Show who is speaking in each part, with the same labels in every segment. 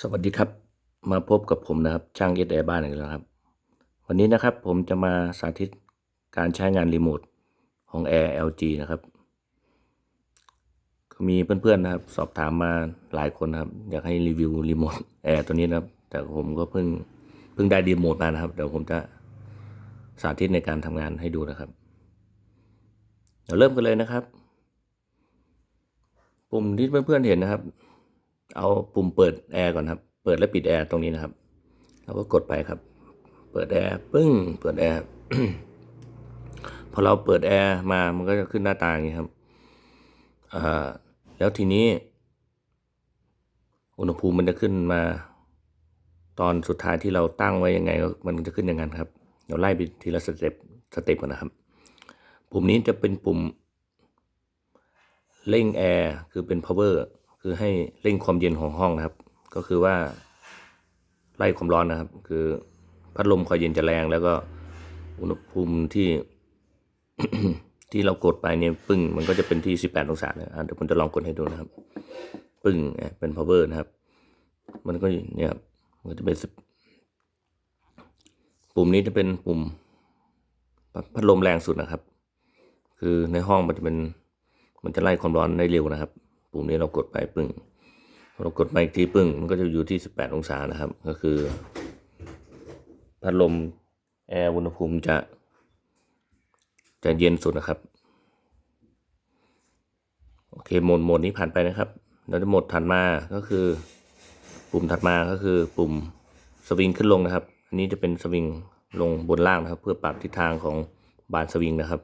Speaker 1: สวัสดีครับ มาพบกับผมนะครับช่างเอสแอร์บ้านอีกแล้วครับ วันนี้นะครับผมจะมาสาธิตการใช้งานรีโมทของ Air LG นะครับ ก็มีเพื่อนๆนะครับ สอบถามมาหลายคนนะครับ อยากให้รีวิวรีโมทแอร์ตัวนี้นะครับ แต่ผมก็เพิ่งเพิ่งได้รีโมทมานะครับเดี๋ยวผมจะสาธิตในการทำงานให้ดูนะครับ เดี๋ยวเริ่มกันเลยนะครับ ปุ่มที่เพื่อนๆเห็นนะครับ เอาปุ่มเปิดแอร์ก่อนครับ เปิดและปิดแอร์ตรงนี้นะครับเราก็กดไปครับ เปิดแอร์ปึ้ง เปิดแอร์พอเราเปิดแอร์มา มันก็จะขึ้นหน้าตาอย่างนี้ครับ อ่า แล้วทีนี้ อุณหภูมิมันจะขึ้นมา ตอนสุดท้ายที่เราตั้งไว้ยังไงก็มันจะขึ้นอย่างนั้นครับเราไล่ไปทีละสเต็ปสเต็ปก่อนนะครับ ปุ่มนี้จะเป็นปุ่มเร่งแอร์คือเป็น power คือให้เร่งความเย็นของห้องนะครับ ก็คือว่าไล่ความร้อนนะครับ คือพัดลมคอยเย็นจะแรงแล้วก็อุณหภูมิที่ที่เรากดไปเนี่ยปึ้งมันก็จะเป็นที่ 18 องศาเลยอะเดี๋ยวผมจะลองกดให้ดูนะครับ ปึ้งเป็น power นะครับ มันก็เนี่ยครับมันจะเป็นปุ่มนี้จะเป็นปุ่มพัดลมแรงสุดนะครับ คือในห้องมันจะเป็นมันจะไล่ความร้อนได้เร็วนะครับ ปุ่มนี้เรากดไปปึ้งเรากดไปอีกทีปึ้งมันก็จะอยู่ที่ 18 องศานะครับ ก็คือ พัดลมแอร์อุณหภูมิจะ จะเย็นสุดนะครับ โอเคโหมดโหมดนี้ผ่านไปนะครับ แล้วโหมดถัดมาก็คือ ปุ่มถัดมาก็คือปุ่มสวิงขึ้นลงนะครับ อันนี้จะเป็นสวิงลงบนล่างนะครับ เพื่อปรับทิศทางของบานสวิงนะครับ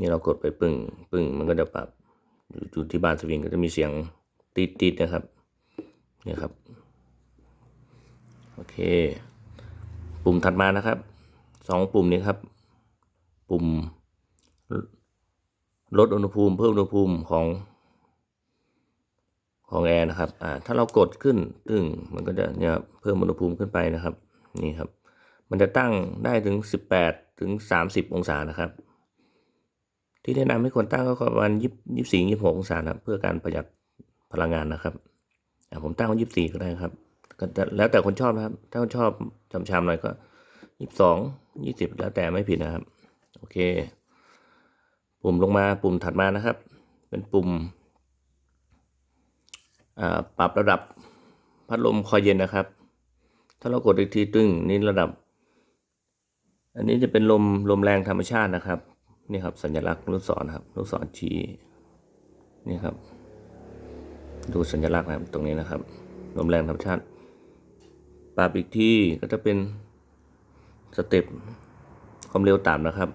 Speaker 1: นี่เรากดไปปึ้งปึ้งมันก็จะปรับอยู่ที่บ้านสวิงก็จะมีเสียงติดติดนะครับนี่ครับ โอเค ปุ่มถัดมานะครับสองปุ่มนี้ครับ ปุ่มลดอุณหภูมิเพิ่มอุณหภูมิของของแอร์นะครับ อ่า ถ้าเรากดขึ้นตึ้งมันก็จะเนี่ยเพิ่มอุณหภูมิขึ้นไปนะครับ นี่ครับ มันจะตั้งได้ถึง 18 ถึง 30 องศานะครับ ที่แนะนำให้คนตั้งก็ประมาณยี่ยี่สี่ยี่หกองศานะครับ เพื่อการประหยัดพลังงานนะครับผมตั้งไว้ยี่สี่ก็ได้ครับก็แล้วแต่คนชอบนะครับ ถ้าคนชอบชำๆหน่อยก็ยี่สองยี่สิบแล้วแต่ไม่ผิดนะครับ โอเค ปุ่มลงมาปุ่มถัดมานะครับ เป็นปุ่มปรับระดับพัดลมคอยเย็นนะครับ ถ้าเรากดอีกทีตึ้งนี่ระดับ อันนี้จะเป็นลมลมแรงธรรมชาตินะครับ นี่ครับสัญลักษณ์ลูกศรครับลูกศรชี้นี่ครับ ดูสัญลักษณ์นะครับตรงนี้นะครับลมแรงธรรมชาติปรับอีกที่ก็จะเป็นสเต็ปความเร็วต่ำนะครับ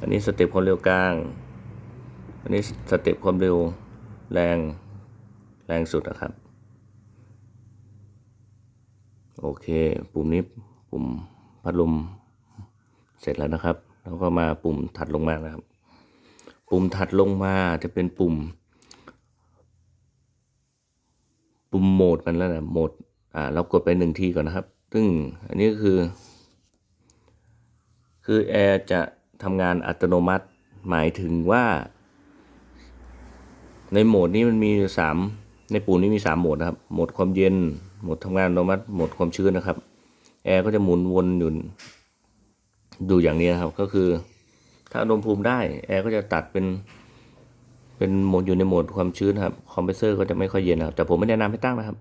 Speaker 1: อันนี้สเต็ปความเร็วกลาง อันนี้สเต็ปความเร็วแรงแรงสุดนะครับ โอเค ปุ่มนี้ปุ่มพัดลมเสร็จแล้วนะครับ แล้วก็มาปุ่มถัดลงมานะครับ ปุ่มถัดลงมาจะเป็นปุ่ม ปุ่มโหมดมันแล้วนะโหมดอ่าเรากดไปหนึ่งทีก่อนนะครับ ซึ่งอันนี้ก็คือ คือแอร์จะทำงานอัตโนมัติหมายถึงว่า ในโหมดนี้มันมีสามในปุ่มนี้มีสามโหมดนะครับ โหมดความเย็น โหมดทำงานอัตโนมัติ โหมดความชื้นนะครับ แอร์ก็จะหมุนวนอยู่ ดูอย่างนี้นะครับก็คือถ้าอุณหภูมิได้แอร์ก็จะตัดเป็น เป็นโหมดอยู่ในโหมดความชื้นครับคอมเพรสเซอร์ก็จะไม่ค่อยเย็นนะครับ แต่ผมไม่แนะนำให้ตั้งนะครับ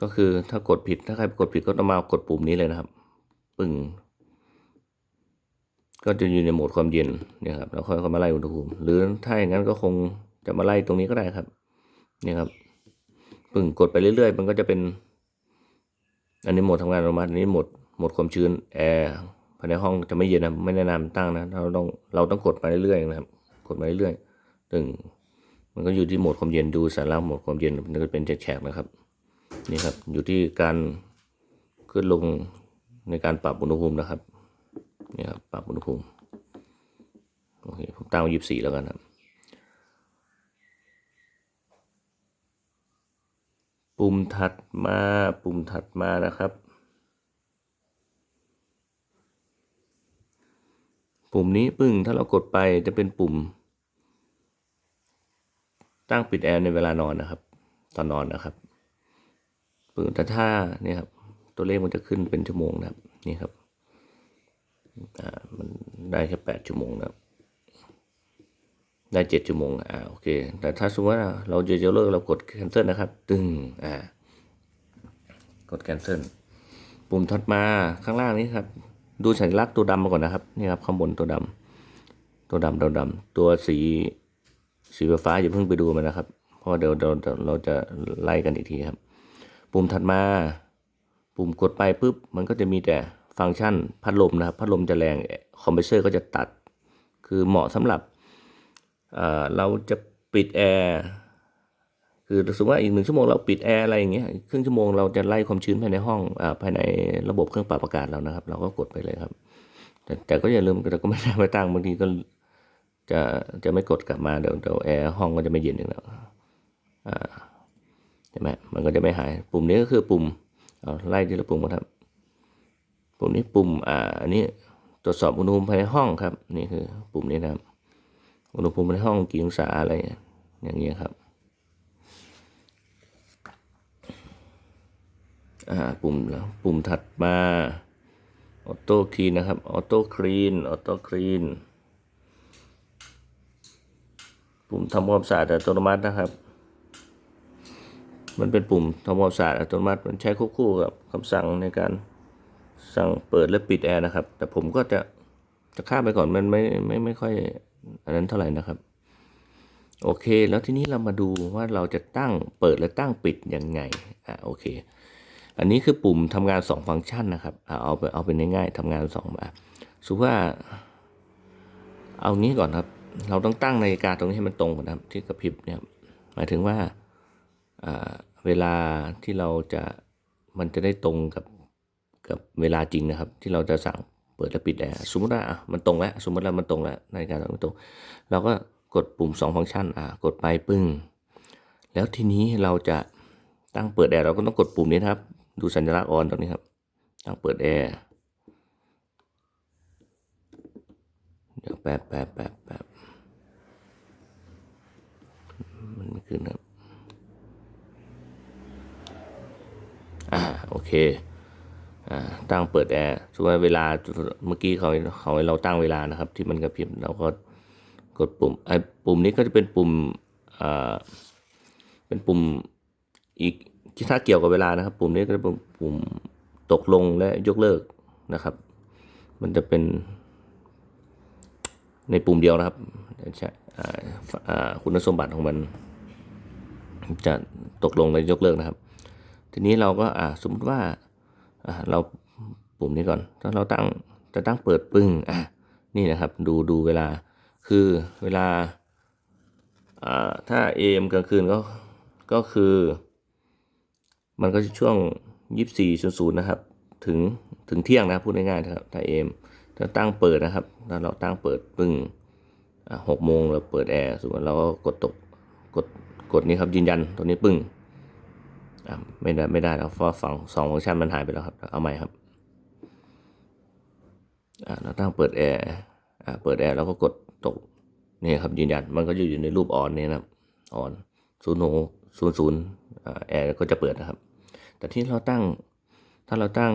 Speaker 1: ก็คือถ้ากดผิดถ้าใครกดผิดก็ต้องมากดปุ่มนี้เลยนะครับปึ้งก็จะอยู่ในโหมดความเย็นเนี่ยครับแล้วค่อยมาไล่อุณหภูมิ หรือถ้าอย่างนั้นก็คงจะมาไล่ตรงนี้ก็ได้ครับเนี่ยครับปึ้งกดไปเรื่อยๆ มันก็จะเป็น อันนี้โหมดทำงานอัตโนมัติอันนี้โหมดโหมดความชื้นแอร์ายในห้องจะไม่เย็นนะไม่แนะนำตั้งนะเราต้องเราต้องกดไปเรื่อยๆนะครับ กดไปเรื่อยๆตึงมันก็อยู่ที่โหมดความเย็นดูสาระโหมดความเย็นมันก็เป็นแฉกๆนะครับนี่ครับอยู่ที่การขึ้นลงในการปรับอุณหภูมินะครับนี่ครับปรับอุณหภูมิโอเคผมตั้งยี่สิบสี่แล้วกันครับปุ่มถัดมาปุ่มถัดมานะครับ ปุ่มนี้ปึ้งถ้าเรากดไปจะเป็นปุ่ม ตั้งปิดแอร์ในเวลานอนนะครับ ตอนนอนนะครับปึ่งแต่ถ้าเนี่ยครับตัวเลขมันจะขึ้นเป็นชั่วโมงนะครับนี่ครับอ่ามันได้แค่แปดชั่วโมงนะครับได้เจ็ดชั่วโมงอ่าโอเค แต่ถ้าสมมติว่าเราจะจะเลิกเรากด cancel นะครับ ตึงอ่ากด cancel ปุ่มถัดมาข้างล่างนี้ครับ ดูสัญลักษณ์ตัวดำมาก่อนนะครับนี่ครับข้างบนตัวดำตัวดำตัวดำตัวสีสีฟ้าอย่าเพิ่งไปดูมันนะครับ เพราะเดี๋ยวเราเราจะไล่กันอีกทีครับ ปุ่มถัดมา ปุ่มกดไปปุ๊บมันก็จะมีแต่ฟังก์ชันพัดลมนะครับพัดลมจะแรงคอมเพรสเซอร์ก็จะตัด คือเหมาะสำหรับเเราจะปิดแอร์ คือสมมติว่าอีกหนึ่งชั่วโมงเราปิดแอร์อะไรอย่างเงี้ยครึ่งชั่วโมงเราจะไล่ความชื้นภายในห้องอภายในระบบเครื่องปรับอากาศเรานะครับ เราก็กดไปเลยครับ แต่แต่ก็อย่าลืมเราก็ไม่ได้ไปตั้งบางทีก็จะจะไม่กดกลับมาเดี๋ยวเดี๋ยวแอร์ห้องก็จะไม่เย็นอีกแล้วอ่าใช่ไหมมันก็จะไม่หาย ปุ่มนี้ก็คือปุ่มเอาไล่ทีละปุ่มครับ ปุ่มนี้ปุ่มอ่าอันนี้ตรวจสอบอุณหภูมิภายในห้องครับ นี่คือปุ่มนี้นะครับอุณหภูมิในห้องกี่องศาอะไรอย่างเงี้ยครับ อ่าปุ่มแล้วปุ่มถัดมาออโต้คลีนนะครับออโต้คลีนออโต้คลีนปุ่มทำความสะอาดอัตโนมัตินะครับ มันเป็นปุ่มทำความสะอาดอัตโนมัติ มันใช้ควบคู่กับคำสั่งในการสั่งเปิดและปิดแอร์นะครับ แต่ผมก็จะจะข้ามไปก่อนมันไม่ไม่ไม่ค่อยอันนั้นเท่าไหร่นะครับ โอเค แล้วทีนี้เรามาดูว่าเราจะตั้งเปิดและตั้งปิดยังไง อ่าโอเค อันนี้คือปุ่มทำงาน 2 ฟังก์ชันนะครับเอาไปเอาเป็นง่ายๆทำงาน2แบบสมมติว่า เอางี้ก่อนครับ เราต้องตั้งนาฬิกาตรงนี้ให้มันตรงก่อนนะครับที่กระพริบเนี่ยหมายถึงว่าเวลาที่เราจะมันจะได้ตรงกับกับเวลาจริงนะครับ ที่เราจะสั่งเปิดและปิดแอร์สมมติว่ามันตรงแล้วสมมติว่ามันตรงแล้วนาฬิกาเราไม่ตรง เราก็กดปุ่ม 2 ฟังก์ชันอ่ากดไปปึ้ง แล้วทีนี้เราจะตั้งเปิดแอร์เราก็ต้องกดปุ่มนี้นะครับ ดูสัญลักษณ์ออนตรงนี้ครับตั้งเปิดแอร์เดี๋ยวแป๊บแป๊บแป๊บแป๊บมันไม่ขึ้นครับอ่าโอเคอ่าตั้งเปิดแอร์สมมติว่าเวลาเมื่อกี้เขาเขาให้เราตั้งเวลานะครับ ที่มันกระพริบเราก็กดปุ่มไอ้ปุ่มนี้ก็จะเป็นปุ่มอ่าเป็นปุ่มอีก ที่ถ้าเกี่ยวกับเวลานะครับ ปุ่มนี้ก็จะเป็นปุ่มตกลงและยกเลิกนะครับ มันจะเป็น ในปุ่มเดียวนะครับใช่คุณสมบัติของมัน จะตกลงและยกเลิกนะครับ ทีนี้เราก็อ่าสมมติว่าอ่าเราปุ่มนี้ก่อนถ้าเราตั้งจะตั้งเปิดปึ้งอะนี่นะครับ ดูดูเวลาคือเวลาอ่าถ้า AM กลางคืนก็ก็คือ มันก็จะช่วงยี่สี่ศูนะครับ ถึงถึงเที่ยงนะพูดง่ายๆนะครับถ้าเอมถ้าตั้งเปิดนะครับถ้าเราตั้งเปิดปึ้งหกโมงเราเปิดแอร์สมมติเราก็กดตกกดกดนี้ครับยืนยันตัวนี้ปึ้งอะไม่ได้ไม่ได้แล้วเพราะฝั่งสองฟังก์ชันมันหายไปแล้วครับเอาใหม่ครับอ่าเราตั้งเปิดแอร์อ่าเปิดแอร์แล้วก็กดตกนี่ครับยืนยันมันก็อยู่ในรูปออนนี่นะครับออนศูนย์หกศูนย์ศูนย์แอร์ก็จะเปิดนะครับ แต่ที่เราตั้ง ถ้าเราตั้ง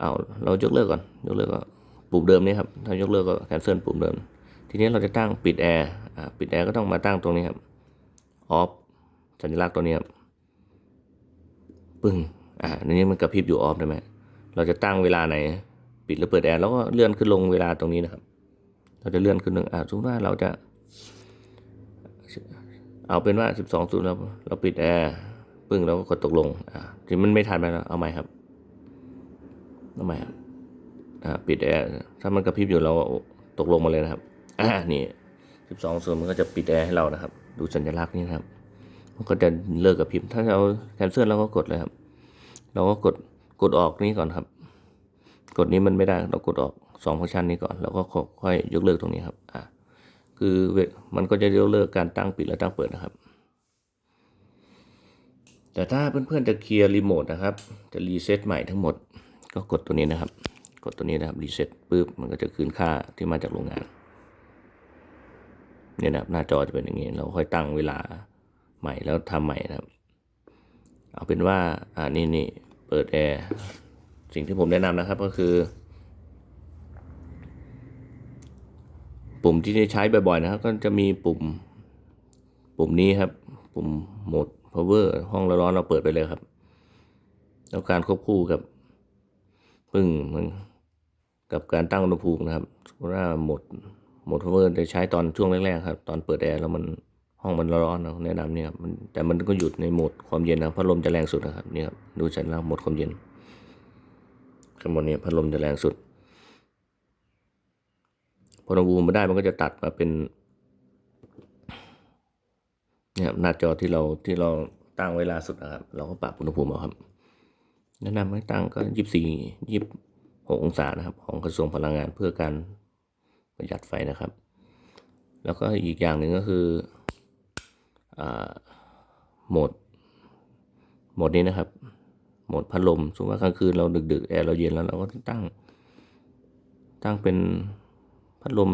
Speaker 1: เอาเรายกเลิกก่อน ยกเลิกก็ปุ่มเดิมนี่ครับ ถ้ายกเลิกก็แคนเซิลปุ่มเดิม ทีนี้เราจะตั้งปิดแอร์ปิดแอร์ก็ต้องมาตั้งตรงนี้ครับออฟสัญลักษณ์ตัวนี้ครับปึ้งอ่าในนี้มันกระพริบอยู่ออฟได้ไหมเราจะตั้งเวลาไหน ปิดหรือเปิดแอร์แล้วก็เลื่อนขึ้นลงเวลาตรงนี้นะครับ เราจะเลื่อนขึ้นหนึ่งอ่าสมมติว่าเราจะ เอาเป็นว่าสิบสองศูนย์เราเราปิดแอร์ ปึ้งเราก็กดตกลงอ่าที่มันไม่ทันไปแล้วเอาใหม่ครับเอาใหม่ครับอ่าปิดแอร์ถ้ามันกระพริบอยู่เราตกลงมาเลยนะครับอ่านี่สิบสองส่วนมันก็จะปิดแอร์ให้เรานะครับ ดูสัญลักษณ์นี้นะครับ มันก็จะเลิกกระพริบถ้าเราแคนเซิลเราก็กดเลยครับ เราก็กดกดออกนี้ก่อนครับ กดนี้มันไม่ได้เรากดออกสองฟังก์ชันนี้ก่อนแล้วก็ค่อยยกเลิกตรงนี้ครับอ่าคือเวมันก็จะยกเลิกการตั้งปิดและตั้งเปิดนะครับ แต่ถ้าเพื่อนๆจะเคลียร์รีโมทนะครับ จะรีเซ็ตใหม่ทั้งหมด ก็กดตัวนี้นะครับ กดตัวนี้นะครับรีเซ็ตปุ๊บมันก็จะคืนค่าที่มาจากโรงงานเนี่ยนะครับหน้าจอจะเป็นอย่างนี้ เราค่อยตั้งเวลาใหม่แล้วทำใหม่นะครับ เอาเป็นว่าอ่านี่นี่เปิดแอร์สิ่งที่ผมแนะนำนะครับก็คือ ปุ่มที่ใช้บ่อยๆนะครับ ก็จะมีปุ่ม ปุ่มนี้ครับ ปุ่มโหมด power ห้องร้อนเราเปิดไปเลยครับแล้วการควบคู่กับปึ้งมันกับการตั้งอุณหภูมินะครับว่าหมดหมด power จะใช้ตอนช่วงแรกๆครับ ตอนเปิดแอร์แล้วมันห้องมันร้อนๆเราแนะนำเนี่ยครับแต่มันก็หยุดในโหมดความเย็นนะพัดลมจะแรงสุดนะครับนี่ครับดูสัญลักษณ์โหมดความเย็นข้างบนนี้พัดลมจะแรงสุดพออุณหภูมิมาได้มันก็จะตัดมาเป็น นี่ครับหน้าจอที่เราที่เราตั้งเวลาสุดนะครับ เราก็ปรับอุณหภูมิเอาครับ แนะนำให้ตั้งก็ยี่สิบสี่ยี่สิบหกองศานะครับ ของกระทรวงพลังงานเพื่อการประหยัดไฟนะครับ แล้วก็อีกอย่างหนึ่งก็คือโหมดโหมดนี้นะครับโหมดพัดลมสมมติว่ากลางคืนเราดึกๆแอร์เราเย็นแล้วเราก็ตั้ง ตั้งเป็นพัดลม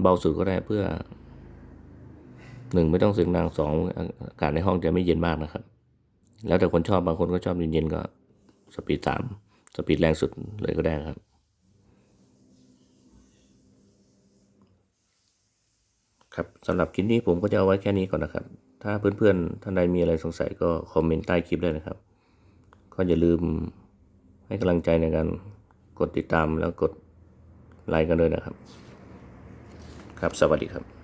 Speaker 1: เบาสุดก็ได้เพื่อ หนึ่งไม่ต้องเสียงดังสองอากาศในห้องจะไม่เย็นมากนะครับ แล้วแต่คนชอบบางคนก็ชอบเย็นๆก็สปีดสามสปีดแรงสุดเลยก็ได้ครับครับสำหรับคลิปนี้ผมก็จะเอาไว้แค่นี้ก่อนนะครับ ถ้าเพื่อนๆท่านใดมีอะไรสงสัยก็คอมเมนต์ใต้คลิปได้นะครับ ก็อย่าลืมให้กำลังใจในการกดติดตามแล้วกดไลค์กันด้วยนะครับ ครับสวัสดีครับ